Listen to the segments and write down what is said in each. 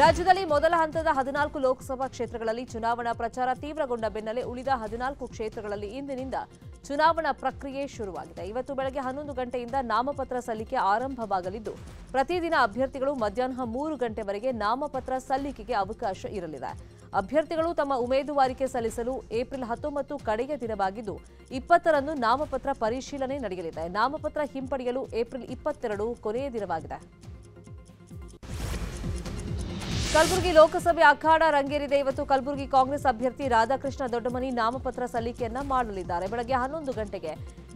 ರಾಜ್ಯದಲ್ಲಿ ಮೊದಲ ಹಂತದ ಹದಿನಾಲ್ಕು ಲೋಕಸಭಾ ಕ್ಷೇತ್ರಗಳಲ್ಲಿ ಚುನಾವಣಾ ಪ್ರಚಾರ ತೀವ್ರಗೊಂಡ ಬೆನ್ನಲ್ಲೇ ಉಳಿದ ಹದಿನಾಲ್ಕು ಕ್ಷೇತ್ರಗಳಲ್ಲಿ ಇಂದಿನಿಂದ ಚುನಾವಣಾ ಪ್ರಕ್ರಿಯೆ ಶುರುವಾಗಿದೆ. ಇವತ್ತು ಬೆಳಗ್ಗೆ ಹನ್ನೊಂದು ಗಂಟೆಯಿಂದ ನಾಮಪತ್ರ ಸಲ್ಲಿಕೆ ಆರಂಭವಾಗಲಿದ್ದು, ಪ್ರತಿದಿನ ಅಭ್ಯರ್ಥಿಗಳು ಮಧ್ಯಾಹ್ನ ಮೂರು ಗಂಟೆವರೆಗೆ ನಾಮಪತ್ರ ಸಲ್ಲಿಕೆಗೆ ಅವಕಾಶ ಇರಲಿದೆ. ಅಭ್ಯರ್ಥಿಗಳು ತಮ್ಮ ಉಮೇದುವಾರಿಕೆ ಸಲ್ಲಿಸಲು ಏಪ್ರಿಲ್ ಹತ್ತೊಂಬತ್ತು ಕಡೆಯ ದಿನವಾಗಿದ್ದು, ಇಪ್ಪತ್ತರಂದು ನಾಮಪತ್ರ ಪರಿಶೀಲನೆ ನಡೆಯಲಿದೆ. ನಾಮಪತ್ರ ಹಿಂಪಡೆಯಲು ಏಪ್ರಿಲ್ ಇಪ್ಪತ್ತೆರಡು ಕೊನೆಯ ದಿನವಾಗಿದೆ. ಕಲಬುರಗಿ ಲೋಕಸಭೆ ಅಖಾಡ ರಂಗೇರಿದೆ. ಇವತ್ತು ಕಲಬುರಗಿ ಕಾಂಗ್ರೆಸ್ ಅಭ್ಯರ್ಥಿ ರಾಧಾಕೃಷ್ಣ ದೊಡ್ಡಮನಿ ನಾಮಪತ್ರ ಸಲ್ಲಿಕೆಯನ್ನ ಮಾಡಲಿದ್ದಾರೆ. ಬೆಳಗ್ಗೆ ಹನ್ನೊಂದು ಗಂಟೆಗೆ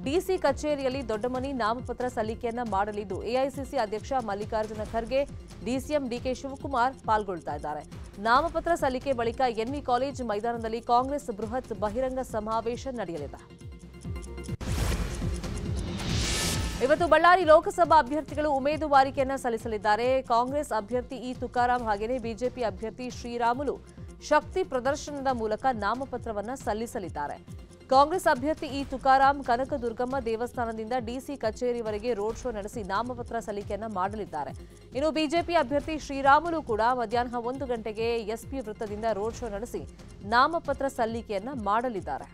ಡಿಸಿ ಕಚೇರಿಯಲ್ಲಿ ದೊಡ್ಡಮನಿ ನಾಮಪತ್ರ ಸಲ್ಲಿಕೆಯನ್ನ ಮಾಡಲಿದ್ದು, ಎಐಸಿಸಿ ಅಧ್ಯಕ್ಷ ಮಲ್ಲಿಕಾರ್ಜುನ ಖರ್ಗೆ ಡಿಸಿಎಂ ಡಿಕೆ ಶಿವಕುಮಾರ್ ಪಾಲ್ಗೊಳ್ತಾ ಇದ್ದಾರೆ. ನಾಮಪತ್ರ ಸಲ್ಲಿಕೆ ಬಳಿಕ ಎನ್ವಿ ಕಾಲೇಜ್ ಮೈದಾನದಲ್ಲಿ ಕಾಂಗ್ರೆಸ್ ಬೃಹತ್ ಬಹಿರಂಗ ಸಮಾವೇಶ ನಡೆಯಲಿದೆ. ಇವತ್ತು ಬಳ್ಳಾರಿ ಲೋಕಸಭಾ ಅಭ್ಯರ್ಥಿಗಳು ಉಮೇದುವಾರಿಕೆಯನ್ನ ಸಲ್ಲಿಸಲಿದ್ದಾರೆ. ಕಾಂಗ್ರೆಸ್ ಅಭ್ಯರ್ಥಿ ಇ ತುಕಾರಾಂ ಹಾಗೆಯೇ ಬಿಜೆಪಿ ಅಭ್ಯರ್ಥಿ ಶ್ರೀರಾಮುಲು ಶಕ್ತಿ ಪ್ರದರ್ಶನದ ಮೂಲಕ ನಾಮಪತ್ರವನ್ನ ಸಲ್ಲಿಸಲಿದ್ದಾರೆ. ಕಾಂಗ್ರೆಸ್ ಅಭ್ಯರ್ಥಿ ಇ ತುಕಾರಾಂ ಕನಕದುರ್ಗಮ್ಮ ದೇವಸ್ಥಾನದಿಂದ ಡಿಸಿ ಕಚೇರಿವರೆಗೆ ರೋಡ್ ಶೋ ನಡೆಸಿ ನಾಮಪತ್ರ ಸಲ್ಲಿಕೆಯನ್ನ ಮಾಡಲಿದ್ದಾರೆ. ಇನ್ನು ಬಿಜೆಪಿ ಅಭ್ಯರ್ಥಿ ಶ್ರೀರಾಮುಲು ಕೂಡ ಮಧ್ಯಾಹ್ನ ಒಂದು ಗಂಟೆಗೆ ಎಸ್ಪಿ ವೃತ್ತದಿಂದ ರೋಡ್ ಶೋ ನಡೆಸಿ ನಾಮಪತ್ರ ಸಲ್ಲಿಕೆಯನ್ನ ಮಾಡಲಿದ್ದಾರೆ.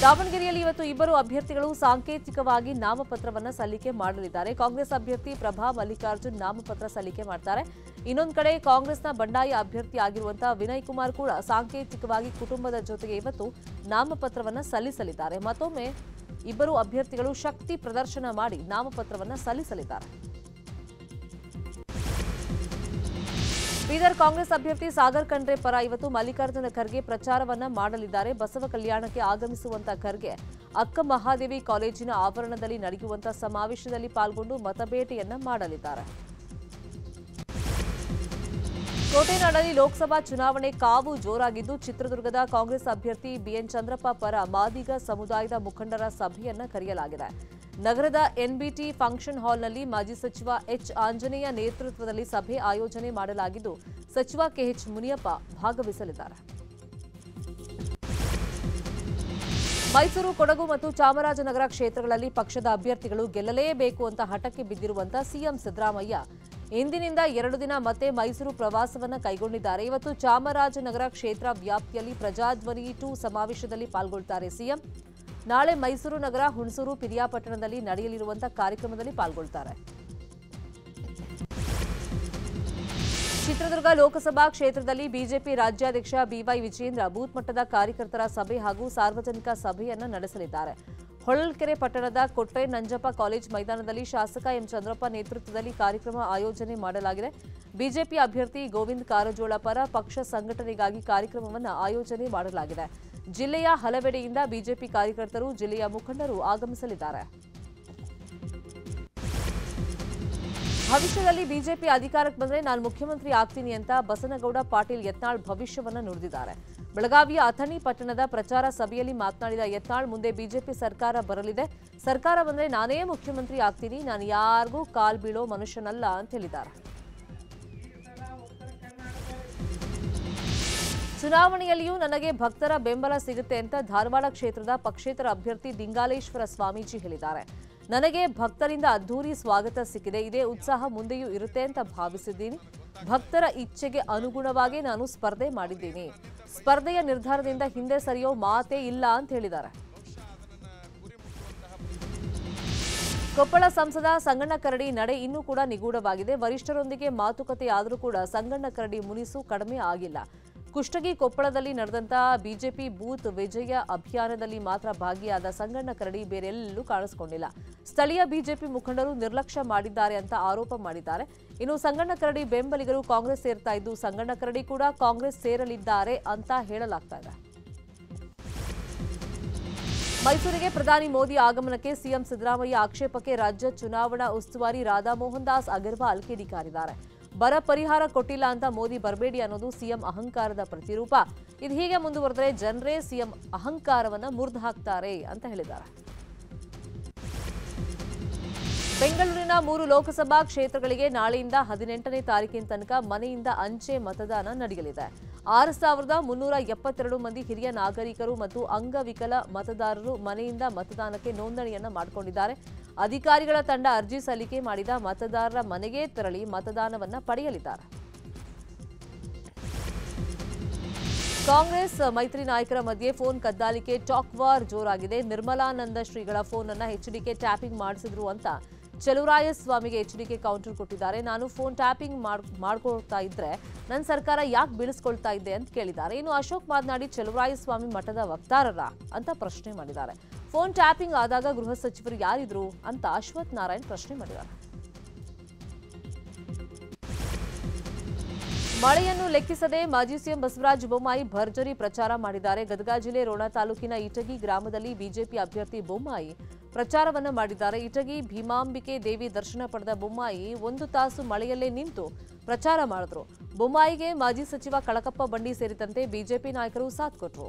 ದಾವಣಗೆರೆಯಲ್ಲಿ ಇವತ್ತು ಇಬ್ಬರು ಅಭ್ಯರ್ಥಿಗಳು ಸಾಂಕೇತಿಕವಾಗಿ ನಾಮಪತ್ರವನ್ನ ಸಲ್ಲಿಕೆ ಮಾಡಲಿದ್ದಾರೆ. ಕಾಂಗ್ರೆಸ್ ಅಭ್ಯರ್ಥಿ ಪ್ರಭಾ ಮಲ್ಲಿಕಾರ್ಜುನ್ ನಾಮಪತ್ರ ಸಲ್ಲಿಕೆ ಮಾಡ್ತಾರೆ. ಇನ್ನೊಂದು ಕಡೆ ಕಾಂಗ್ರೆಸ್ನ ಬಂಡಾಯ ಅಭ್ಯರ್ಥಿ ಆಗಿರುವಂತಹ ವಿನಯ್ ಕುಮಾರ್ ಕೂಡ ಸಾಂಕೇತಿಕವಾಗಿ ಕುಟುಂಬದ ಜೊತೆಗೆ ಇವತ್ತು ನಾಮಪತ್ರವನ್ನ ಸಲ್ಲಿಸಲಿದ್ದಾರೆ. ಮತ್ತೊಮ್ಮೆ ಇಬ್ಬರು ಅಭ್ಯರ್ಥಿಗಳು ಶಕ್ತಿ ಪ್ರದರ್ಶನ ಮಾಡಿ ನಾಮಪತ್ರವನ್ನು ಸಲ್ಲಿಸಲಿದ್ದಾರೆ. ಬೀದರ್ ಕಾಂಗ್ರೆಸ್ ಅಭ್ಯರ್ಥಿ ಸಾಗರ್ ಖಂಡ್ರೆ ಪರ ಇವತ್ತು ಮಲ್ಲಿಕಾರ್ಜುನ ಖರ್ಗೆ ಪ್ರಚಾರವನ್ನ ಮಾಡಲಿದ್ದಾರೆ. ಬಸವ ಕಲ್ಯಾಣಕ್ಕೆ ಆಗಮಿಸುವಂತ ಖರ್ಗೆ ಅಕ್ಕ ಮಹಾದೇವಿ ಕಾಲೇಜಿನ ಆವರಣದಲ್ಲಿ ನಡೆಯುವಂತಹ ಸಮಾವೇಶದಲ್ಲಿ ಪಾಲ್ಗೊಂಡು ಮತಬೇಟೆಯನ್ನ ಮಾಡಲಿದ್ದಾರೆ. ಕೋಟೆನಾಡಲ್ಲಿ ಲೋಕಸಭಾ ಚುನಾವಣೆ ಕಾವು ಜೋರಾಗಿದ್ದು ಚಿತ್ರದುರ್ಗದ ಕಾಂಗ್ರೆಸ್ ಅಭ್ಯರ್ಥಿ ಬಿಎನ್ ಚಂದ್ರಪ್ಪ ಪರ ಮಾದಿಗ ಸಮುದಾಯದ ಮುಖಂಡರ ಸಭೆಯನ್ನ ಕರೆಯಲಾಗಿದೆ. ನಗರದ ಎನ್ಬಿಟಿ ಫಂಕ್ಷನ್ ಹಾಲ್ನಲ್ಲಿ ಮಾಜಿ ಸಚಿವ ಎಚ್ ಆಂಜನೇಯ ನೇತೃತ್ವದಲ್ಲಿ ಸಭೆ ಆಯೋಜನೆ ಮಾಡಲಾಗಿದ್ದು, ಸಚಿವ ಕೆಎಚ್ ಮುನಿಯಪ್ಪ ಭಾಗವಹಿಸಲಿದ್ದಾರೆ. ಮೈಸೂರು, ಕೊಡಗು ಮತ್ತು ಚಾಮರಾಜನಗರ ಕ್ಷೇತ್ರಗಳಲ್ಲಿ ಪಕ್ಷದ ಅಭ್ಯರ್ಥಿಗಳು ಗೆಲ್ಲಲೇಬೇಕು ಅಂತ ಹಠಕ್ಕೆ ಬಿದ್ದಿರುವಂತ ಸಿಎಂ ಸಿದ್ದರಾಮಯ್ಯ, ಇಂದಿನಿಂದ ಎರಡು ದಿನ ಮತ್ತೆ ಮೈಸೂರು ಪ್ರವಾಸವನ್ನ ಕೈಗೊಂಡಿದ್ದಾರೆ. ಇವತ್ತು ಚಾಮರಾಜನಗರ ಕ್ಷೇತ್ರ ವ್ಯಾಪ್ತಿಯಲ್ಲಿ ಪ್ರಜಾಧ್ವನಿ ಟು ಸಮಾವೇಶದಲ್ಲಿ ಪಾಲ್ಗೊಳ್ತಾರೆ ಸಿಎಂ. ನಾಳೆ ಮೈಸೂರು ನಗರ, ಹುಣಸೂರು, ಪಿರಿಯಾಪಟ್ಟಣದಲ್ಲಿ ನಡೆಯಲಿರುವಂತಹ ಕಾರ್ಯಕ್ರಮದಲ್ಲಿ ಪಾಲ್ಗೊಳ್ತಾರೆ. ಚಿತ್ರದುರ್ಗ ಲೋಕಸಭಾ ಕ್ಷೇತ್ರದಲ್ಲಿ ಬಿಜೆಪಿ ರಾಜ್ಯಾಧ್ಯಕ್ಷ ಬಿವೈ ವಿಜೇಂದ್ರ ಬೂತ್ ಮಟ್ಟದ ಕಾರ್ಯಕರ್ತರ ಸಭೆ ಹಾಗೂ ಸಾರ್ವಜನಿಕ ಸಭೆಯನ್ನು ನಡೆಸಲಿದ್ದಾರೆ. ಹೊಳಲ್ಕೆರೆ ಪಟ್ಟಣದ ಕೊಟ್ಟೆ ನಂಜಪ್ಪ ಕಾಲೇಜ್ ಮೈದಾನದಲ್ಲಿ ಶಾಸಕ ಎಂ ಚಂದ್ರಪ್ಪ ನೇತೃತ್ವದಲ್ಲಿ ಕಾರ್ಯಕ್ರಮ ಆಯೋಜನೆ ಮಾಡಲಾಗಿದೆ. ಬಿಜೆಪಿ ಅಭ್ಯರ್ಥಿ ಗೋವಿಂದ್ ಕಾರಜೋಳ ಪರ ಪಕ್ಷ ಸಂಘಟನೆಗಾಗಿ ಕಾರ್ಯಕ್ರಮವನ್ನು ಆಯೋಜನೆ ಮಾಡಲಾಗಿದೆ. ಜಿಲ್ಲೆಯ ಹಲವೆಡೆಯಿಂದ ಬಿಜೆಪಿ ಕಾರ್ಯಕರ್ತರು ಜಿಲ್ಲೆಯ ಮುಖಂಡರು ಆಗಮಿಸಲಿದ್ದಾರೆ. ಭವಿಷ್ಯದಲ್ಲಿ ಬಿಜೆಪಿ ಅಧಿಕಾರಕ್ಕೆ ಬಂದರೆ ನಾನು ಮುಖ್ಯಮಂತ್ರಿ ಆಗ್ತೀನಿ ಅಂತ ಬಸನಗೌಡ, ಪಾಟೀಲ್ ಯತ್ನಾಳ್ ಭವಿಷ್ಯವನ್ನು ನುಡಿದಿದ್ದಾರೆ. ಬೆಳಗಾವಿಯ ಅಥಣಿ ಪಟ್ಟಣದ ಪ್ರಚಾರ ಸಭೆಯಲ್ಲಿ ಮಾತನಾಡಿದ ಯತ್ನಾಳ್, ಮುಂದೆ ಬಿಜೆಪಿ ಸರ್ಕಾರ ಬರಲಿದೆ. ಸರ್ಕಾರ ಬಂದರೆ ನಾನೇ ಮುಖ್ಯಮಂತ್ರಿ ಆಗ್ತೀನಿ, ನಾನು ಯಾರಿಗೂ ಕಾಲ್ ಬೀಳೋ ಮನುಷ್ಯನಲ್ಲ ಅಂತ ಹೇಳಿದ್ದಾರೆ. ಚುನಾವಣೆಯಲ್ಲಿಯೂ ನನಗೆ ಭಕ್ತರ ಬೆಂಬಲ ಸಿಗುತ್ತೆ ಅಂತ ಧಾರವಾಡ ಕ್ಷೇತ್ರದ ಪಕ್ಷೇತರ ಅಭ್ಯರ್ಥಿ ದಿಂಗಾಲೇಶ್ವರ ಸ್ವಾಮೀಜಿ ಹೇಳಿದ್ದಾರೆ. ನನಗೆ ಭಕ್ತರಿಂದ ಅದ್ಧೂರಿ ಸ್ವಾಗತ ಸಿಕ್ಕಿದೆ. ಇದೇ ಉತ್ಸಾಹ ಮುಂದೆಯೂ ಇರುತ್ತೆ ಅಂತ ಭಾವಿಸಿದ್ದೀನಿ. ಭಕ್ತರ ಇಚ್ಛೆಗೆ ಅನುಗುಣವಾಗಿ ನಾನು ಸ್ಪರ್ಧೆ ಮಾಡಿದ್ದೀನಿ. ಸ್ಪರ್ಧೆಯ ನಿರ್ಧಾರದಿಂದ ಹಿಂದೆ ಸರಿಯೋ ಮಾತೇ ಇಲ್ಲ ಅಂತ ಹೇಳಿದ್ದಾರೆ. ಕೊಪ್ಪಳ ಸಂಸದ ಸಂಗಣ್ಣ ಕರಡಿ ನಡೆ ಇನ್ನೂ ಕೂಡ ನಿಗೂಢವಾಗಿದೆ. ವರಿಷ್ಠರೊಂದಿಗೆ ಮಾತುಕತೆ ಆದರೂ ಕೂಡ ಸಂಗಣ್ಣ ಕರಡಿ ಮುನಿಸು ಕಡಿಮೆ ಆಗಿಲ್ಲ. ಕುಷ್ಟಗಿ ಕೊಪ್ಪಳದಲ್ಲಿ ನಡೆದಂತ ಬಿಜೆಪಿ ಬೂತ್ ವಿಜಯ ಅಭಿಯಾನದಲ್ಲಿ ಮಾತ್ರ ಭಾಗಿಯಾದ ಸಂಗಣ್ಣ ಕರಡಿ ಬೇರೆಲ್ಲೂ ಕಾಣಿಸಿಕೊಂಡಿಲ್ಲ. ಸ್ಥಳೀಯ ಬಿಜೆಪಿ ಮುಖಂಡರು ನಿರ್ಲಕ್ಷ್ಯ ಮಾಡಿದ್ದಾರೆ ಅಂತ ಆರೋಪ ಮಾಡಿದ್ದಾರೆ. ಇನ್ನು ಸಂಗಣ್ಣ ಕರಡಿ ಬೆಂಬಲಿಗರು ಕಾಂಗ್ರೆಸ್ ಸೇರ್ತಾ ಇದ್ದು, ಸಂಗಣ್ಣ ಕರಡಿ ಕೂಡ ಕಾಂಗ್ರೆಸ್ ಸೇರಲಿದ್ದಾರೆ ಅಂತ ಹೇಳಲಾಗ್ತಾ ಇದೆ. ಮೈಸೂರಿಗೆ ಪ್ರಧಾನಿ ಮೋದಿ ಆಗಮನಕ್ಕೆ ಸಿಎಂ ಸಿದ್ದರಾಮಯ್ಯ ಆಕ್ಷೇಪಕ್ಕೆ ರಾಜ್ಯ ಚುನಾವಣಾ ಉಸ್ತುವಾರಿ ರಾಧಾಮೋಹನ್ ದಾಸ್ ಅಗರ್ವಾಲ್ ಕಿಡಿಕಾರಿದ್ದಾರೆ. ಬರ ಪರಿಹಾರ ಕೊಟ್ಟಿಲ್ಲ ಅಂತ ಮೋದಿ ಬರಬೇಡಿ ಅನ್ನೋದು ಸಿಎಂ ಅಹಂಕಾರದ ಪ್ರತಿರೂಪ. ಇದು ಹೀಗೆ ಮುಂದುವರೆದರೆ ಜನರೇ ಸಿಎಂ ಅಹಂಕಾರವನ್ನ ಮುರಿದು ಹಾಕ್ತಾರೆ ಅಂತ ಹೇಳಿದ್ದಾರೆ. ಬೆಂಗಳೂರಿನ ಮೂರು ಲೋಕಸಭಾ ಕ್ಷೇತ್ರಗಳಿಗೆ ನಾಳೆಯಿಂದ ಹದಿನೆಂಟನೇ ತಾರೀಕಿನ ತನಕ ಮನೆಯಿಂದ ಅಂಚೆ ಮತದಾನ ನಡೆಯಲಿದೆ. ಆರು ಸಾವಿರದ ಮುನ್ನೂರ ಎಪ್ಪತ್ತೆರಡು ಮಂದಿ ಹಿರಿಯ ನಾಗರಿಕರು ಮತ್ತು ಅಂಗವಿಕಲ ಮತದಾರರು ಮನೆಯಿಂದ ಮತದಾನಕ್ಕೆ ನೋಂದಣಿಯನ್ನು ಮಾಡಿಕೊಂಡಿದ್ದಾರೆ. ಅಧಿಕಾರಿಗಳ ತಂಡ ಅರ್ಜಿ ಸಲ್ಲಿಕೆ ಮಾಡಿದ ಮತದಾರರ ಮನೆಗೆ ತೆರಳಿ ಮತದಾನವನ್ನು ಪಡೆಯಲಿದ್ದಾರೆ. ಕಾಂಗ್ರೆಸ್ ಮೈತ್ರಿ ನಾಯಕರ ಮಧ್ಯೆ ಫೋನ್ ಕದ್ದಾಲಿಕೆ ಟಾಕ್ ವಾರ್ ಜೋರಾಗಿದೆ. ನಿರ್ಮಲಾನಂದ ಶ್ರೀಗಳ ಫೋನ್ ಅನ್ನ ಎಚ್ಡಿಕೆ ಟ್ಯಾಪಿಂಗ್ ಮಾಡಿಸಿದ್ರು ಅಂತ ಚಲುರಾಯ ಸ್ವಾಮಿಗೆ ಎಚ್ಡಿಕೆ ಕೌಂಟರ್ ಕೊಟ್ಟಿದ್ದಾರೆ. ನಾನು ಫೋನ್ ಟ್ಯಾಪಿಂಗ್ ಮಾಡ್ಕೊಳ್ತಾ ಇದ್ರೆ ನನ್ನ ಸರ್ಕಾರ ಯಾಕೆ ಬೀಳಿಸ್ಕೊಳ್ತಾ ಇದೆ ಅಂತ ಕೇಳಿದ್ದಾರೆ. ಇನ್ನು ಅಶೋಕ್ ಮಾತನಾಡಿ ಚಲುರಾಯ ಸ್ವಾಮಿ ಮಠದ ವಕ್ತಾರರ ಅಂತ ಪ್ರಶ್ನೆ ಮಾಡಿದ್ದಾರೆ. ಫೋನ್ ಟ್ಯಾಪಿಂಗ್ ಆದಾಗ ಗೃಹ ಸಚಿವರು ಯಾರಿದ್ರು ಅಂತ ಅಶ್ವಥ್ ನಾರಾಯಣ್ ಪ್ರಶ್ನೆ ಮಾಡಿದ್ದಾರೆ. ಮಳೆಯನ್ನು ಲೆಕ್ಕಿಸದೆ ಮಾಜಿ ಸಿಎಂ ಬಸವರಾಜ ಬೊಮ್ಮಾಯಿ ಭರ್ಜರಿ ಪ್ರಚಾರ ಮಾಡಿದ್ದಾರೆ. ಗದಗ ಜಿಲ್ಲೆ ರೋಣ ತಾಲೂಕಿನ ಇಟಗಿ ಗ್ರಾಮದಲ್ಲಿ ಬಿಜೆಪಿ ಅಭ್ಯರ್ಥಿ ಬೊಮ್ಮಾಯಿ ಪ್ರಚಾರವನ್ನು ಮಾಡಿದ್ದಾರೆ. ಇಟಗಿ ಭೀಮಾಂಬಿಕೆ ದೇವಿ ದರ್ಶನ ಪಡೆದ ಬೊಮ್ಮಾಯಿ ಒಂದು ತಾಸು ಮಳೆಯಲ್ಲೇ ನಿಂತು ಪ್ರಚಾರ ಮಾಡಿದ್ರು. ಬೊಮ್ಮಾಯಿಗೆ ಮಾಜಿ ಸಚಿವ ಕಳಕಪ್ಪ ಬಂಡಿ ಸೇರಿದಂತೆ ಬಿಜೆಪಿ ನಾಯಕರು ಸಾಥ್ ಕೊಟ್ಟರು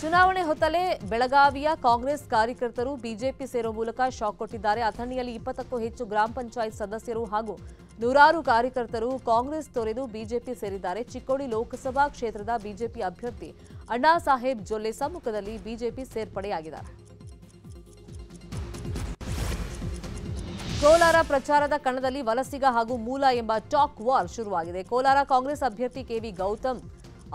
ಚುನಾವಣೆ ಹೊತ್ತಲೇ ಬೆಳಗಾವಿಯ ಕಾಂಗ್ರೆಸ್ ಕಾರ್ಯಕರ್ತರು ಬಿಜೆಪಿ ಸೇರುವ ಮೂಲಕ ಶಾಕ್ ಕೊಟ್ಟಿದ್ದಾರೆ. ಅಥಣಿಯಲ್ಲಿ ಇಪ್ಪತ್ತಕ್ಕೂ ಹೆಚ್ಚು ಗ್ರಾಮ ಪಂಚಾಯತ್ ಸದಸ್ಯರು ಹಾಗೂ ನೂರಾರು ಕಾರ್ಯಕರ್ತರು ಕಾಂಗ್ರೆಸ್ ತೊರೆದು ಬಿಜೆಪಿ ಸೇರಿದ್ದಾರೆ. ಚಿಕ್ಕೋಡಿ ಲೋಕಸಭಾ ಕ್ಷೇತ್ರದ ಬಿಜೆಪಿ ಅಭ್ಯರ್ಥಿ ಅಣ್ಣಾ ಸಾಹೇಬ್ ಜೊಲ್ಲೆ ಸಮ್ಮುಖದಲ್ಲಿ ಬಿಜೆಪಿ ಸೇರ್ಪಡೆಯಾಗಿದ್ದಾರೆ. ಕೋಲಾರ ಪ್ರಚಾರದ ಕಣದಲ್ಲಿ ವಲಸಿಗ ಹಾಗೂ ಮೂಲ ಎಂಬ ಟಾಕ್ ವಾರ್ ಶುರುವಾಗಿದೆ. ಕೋಲಾರ ಕಾಂಗ್ರೆಸ್ ಅಭ್ಯರ್ಥಿ ಕೆವಿ ಗೌತಮ್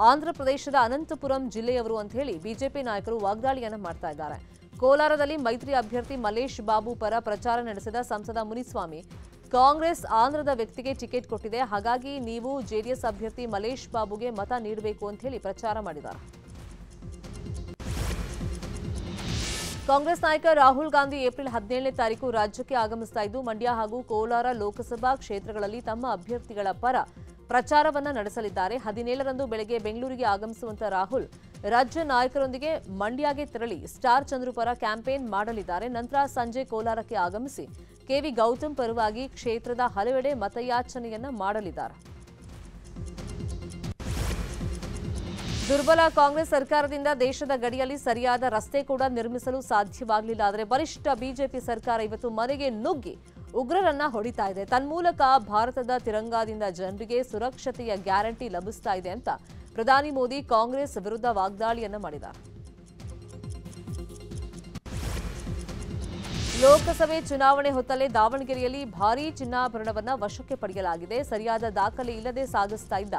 ಆಂಧ್ರಪ್ರದೇಶದ ಅನಂತಪುರಂ ಜಿಲ್ಲೆಯವರು ಅಂತ ಹೇಳಿ ಬಿಜೆಪಿ ನಾಯಕರು ವಾಗ್ದಾಳಿಯನ್ನ ಮಾಡ್ತಾ ಇದ್ದಾರೆ. ಕೋಲಾರದಲ್ಲಿ ಮೈತ್ರಿ ಅಭ್ಯರ್ಥಿ ಮಲೇಶ್ ಬಾಬು ಪರ ಪ್ರಚಾರ ನಡೆಸಿದ ಸಂಸದ ಮುನಿಸ್ವಾಮಿ, ಕಾಂಗ್ರೆಸ್ ಆಂಧ್ರದ ವ್ಯಕ್ತಿಗೆ ಟಿಕೆಟ್ ಕೊಟ್ಟಿದೆ. ಹಾಗಾಗಿ ನೀವು ಜೆಡಿಎಸ್ ಅಭ್ಯರ್ಥಿ ಮಲೇಶ್ ಬಾಬುಗೆ ಮತ ನೀಡಬೇಕು ಅಂತ ಹೇಳಿ ಪ್ರಚಾರ ಮಾಡಿದ್ದಾರೆ. ಕಾಂಗ್ರೆಸ್ ನಾಯಕ ರಾಹುಲ್ ಗಾಂಧಿ ಏಪ್ರಿಲ್ ಹದಿನೇಳನೇ ತಾರೀಕು ರಾಜ್ಯಕ್ಕೆ ಆಗಮಿಸ್ತಾ ಇದ್ದು, ಮಂಡ್ಯ ಹಾಗೂ ಕೋಲಾರ ಲೋಕಸಭಾ ಕ್ಷೇತ್ರಗಳಲ್ಲಿ ತಮ್ಮ ಅಭ್ಯರ್ಥಿಗಳ ಪರ ಪ್ರಚಾರವನ್ನ ನಡೆಸಲಿದ್ದಾರೆ. ಹದಿನೇಳರಂದು ಬೆಳಗ್ಗೆ ಬೆಂಗಳೂರಿಗೆ ಆಗಮಿಸುವಂತ ರಾಹುಲ್ ರಾಜ್ಯ ನಾಯಕರೊಂದಿಗೆ ಮಂಡ್ಯಗೆ ತೆರಳಿ ಸ್ಟಾರ್ ಚಂದ್ರು ಪರ ಕ್ಯಾಂಪೇನ್ ಮಾಡಲಿದ್ದಾರೆ. ನಂತರ ಸಂಜೆ ಕೋಲಾರಕ್ಕೆ ಆಗಮಿಸಿ ಕೆವಿ ಗೌತಮ್ ಪರವಾಗಿ ಕ್ಷೇತ್ರದ ಹಲವೆಡೆ ಮತಯಾಚನೆಯನ್ನ ಮಾಡಲಿದ್ದಾರೆ. ದುರ್ಬಲ ಕಾಂಗ್ರೆಸ್ ಸರ್ಕಾರದಿಂದ ದೇಶದ ಗಡಿಯಲ್ಲಿ ಸರಿಯಾದ ರಸ್ತೆ ಕೂಡ ನಿರ್ಮಿಸಲು ಸಾಧ್ಯವಾಗಲಿಲ್ಲ. ಆದರೆ ಬಲಿಷ್ಠ ಬಿಜೆಪಿ ಸರ್ಕಾರ ಇವತ್ತು ಮನೆಗೆ ನುಗ್ಗಿ ಉಗ್ರರನ್ನ ಹೊಡಿತಾ ಇದೆ. ತನ್ಮೂಲಕ ಭಾರತದ ತಿರಂಗಾದಿಂದ ಜನರಿಗೆ ಸುರಕ್ಷತೆಯ ಗ್ಯಾರಂಟಿ ಲಭಿಸ್ತಾ ಇದೆ ಅಂತ ಪ್ರಧಾನಿ ಮೋದಿ ಕಾಂಗ್ರೆಸ್ ವಿರುದ್ಧ ವಾಗ್ದಾಳಿಯನ್ನ ಮಾಡಿದ ಲೋಕಸಭೆ ಚುನಾವಣೆ ಹೊತ್ತಲೇ ದಾವಣಗೆರೆಯಲ್ಲಿ ಭಾರೀ ಚಿನ್ನಾಭರಣವನ್ನು ವಶಕ್ಕೆ ಪಡೆಯಲಾಗಿದೆ. ಸರಿಯಾದ ದಾಖಲೆ ಇಲ್ಲದೆ ಸಾಗಿಸ್ತಾ ಇದ್ದ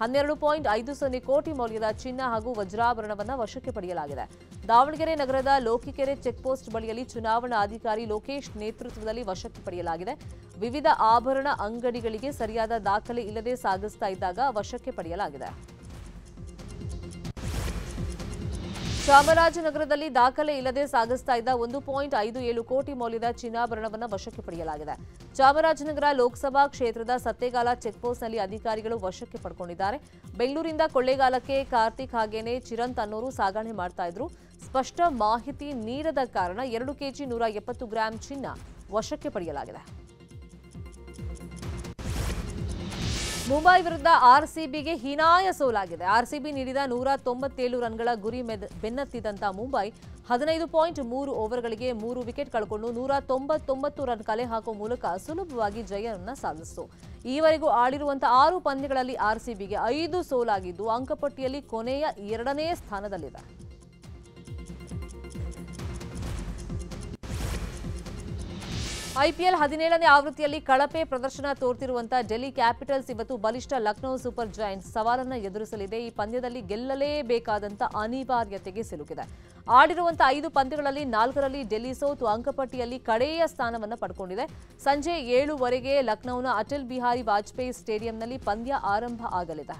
ಹನ್ನೆರಡು ಪಾಯಿಂಟ್ ಐದು ಸೊನ್ನೆ ಕೋಟಿ ಮೌಲ್ಯದ ಚಿನ್ನ ಹಾಗೂ ವಜ್ರಾಭರಣವನ್ನು ವಶಕ್ಕೆ ಪಡೆಯಲಾಗಿದೆ. ದಾವಣಗೆರೆ ನಗರದ ಲೋಕಿಕೆರೆ ಚೆಕ್ಪೋಸ್ಟ್ ಬಳಿಯಲ್ಲಿ ಚುನಾವಣಾ ಅಧಿಕಾರಿ ಲೋಕೇಶ್ ನೇತೃತ್ವದಲ್ಲಿ ವಶಕ್ಕೆ ಪಡೆಯಲಾಗಿದೆ. ವಿವಿಧ ಆಭರಣ ಅಂಗಡಿಗಳಿಗೆ ಸರಿಯಾದ ದಾಖಲೆ ಇಲ್ಲದೆ ಸಾಗಿಸ್ತಾ ಇದ್ದಾಗ ವಶಕ್ಕೆ ಪಡೆಯಲಾಗಿದೆ. ಚಾಮರಾಜನಗರದಲ್ಲಿ ದಾಖಲೆ ಇಲ್ಲದೆ ಸಾಗಿಸ್ತಾ ಇದ್ದ ಒಂದು ಪಾಯಿಂಟ್ ಐದು ಏಳು ಕೋಟಿ ಮೌಲ್ಯದ ಚಿನ್ನಾಭರಣವನ್ನು ವಶಕ್ಕೆ ಪಡೆಯಲಾಗಿದೆ. ಚಾಮರಾಜನಗರ ಲೋಕಸಭಾ ಕ್ಷೇತ್ರದ ಸತ್ತೇಗಾಲ ಚೆಕ್ಪೋಸ್ಟ್ನಲ್ಲಿ ಅಧಿಕಾರಿಗಳು ವಶಕ್ಕೆ ಪಡ್ಕೊಂಡಿದ್ದಾರೆ. ಬೆಂಗಳೂರಿಂದ ಕೊಳ್ಳೇಗಾಲಕ್ಕೆ ಕಾರ್ತಿಕ್ ಹಾಗೇನೆ ಚಿರಂತ್ ಅನ್ನೋರು ಸಾಗಣೆ ಮಾಡ್ತಾ ಇದ್ರು. ಸ್ಪಷ್ಟ ಮಾಹಿತಿ ನೀಡದ ಕಾರಣ ಎರಡು ಕೆಜಿ ನೂರ ಎಪ್ಪತ್ತು ಗ್ರಾಂ ಚಿನ್ನ ವಶಕ್ಕೆ ಪಡೆಯಲಾಗಿದೆ. ಮುಂಬೈ ವಿರುದ್ಧ ಆರ್ಸಿಬಿಗೆ ಹೀನಾಯ ಸೋಲಾಗಿದೆ. ಆರ್ಸಿಬಿ ನೀಡಿದ ನೂರ ತೊಂಬತ್ತೇಳು ರನ್ಗಳ ಗುರಿ ಬೆನ್ನತ್ತಿದಂತ ಮುಂಬೈ ಹದಿನೈದು ಪಾಯಿಂಟ್ ಮೂರು ಓವರ್ಗಳಿಗೆ ಮೂರು ವಿಕೆಟ್ ಕಳ್ಕೊಂಡು ನೂರ ತೊಂಬತ್ತೊಂಬತ್ತು ರನ್ ಕಲೆ ಹಾಕುವ ಮೂಲಕ ಸುಲಭವಾಗಿ ಜಯವನ್ನು ಸಾಧಿಸಿತು. ಈವರೆಗೂ ಆಡಿರುವಂತಹ ಆರು ಪಂದ್ಯಗಳಲ್ಲಿ ಆರ್ಸಿಬಿಗೆ ಐದು ಸೋಲಾಗಿದ್ದು, ಅಂಕಪಟ್ಟಿಯಲ್ಲಿ ಕೊನೆಯ ಎರಡನೇ ಸ್ಥಾನದಲ್ಲಿದೆ. ಐಪಿಎಲ್ ಹದಿನೇಳನೇ ಆವೃತ್ತಿಯಲ್ಲಿ ಕಳಪೆ ಪ್ರದರ್ಶನ ತೋರ್ತಿರುವಂತಹ ಡೆಲ್ಲಿ ಕ್ಯಾಪಿಟಲ್ಸ್ ಇವತ್ತು ಬಲಿಷ್ಠ ಲಕ್ನೋ ಸೂಪರ್ ಜಾಯಿಂಟ್ಸ್ ಸವಾಲನ್ನು ಎದುರಿಸಲಿದೆ. ಈ ಪಂದ್ಯದಲ್ಲಿ ಗೆಲ್ಲಲೇಬೇಕಾದಂತ ಅನಿವಾರ್ಯತೆಗೆ ಸಿಲುಕಿದೆ. ಆಡಿರುವಂತಹ ಐದು ಪಂದ್ಯಗಳಲ್ಲಿ ನಾಲ್ಕರಲ್ಲಿ ಡೆಲ್ಲಿ ಸೋತು ಅಂಕಪಟ್ಟಿಯಲ್ಲಿ ಕಡೆಯ ಸ್ಥಾನವನ್ನು ಪಡ್ಕೊಂಡಿದೆ. ಸಂಜೆ ಏಳುವರೆಗೆ ಲಕ್ನೋನ ಅಟಲ್ ಬಿಹಾರಿ ವಾಜಪೇಯಿ ಸ್ಟೇಡಿಯಂನಲ್ಲಿ ಪಂದ್ಯ ಆರಂಭ ಆಗಲಿದೆ.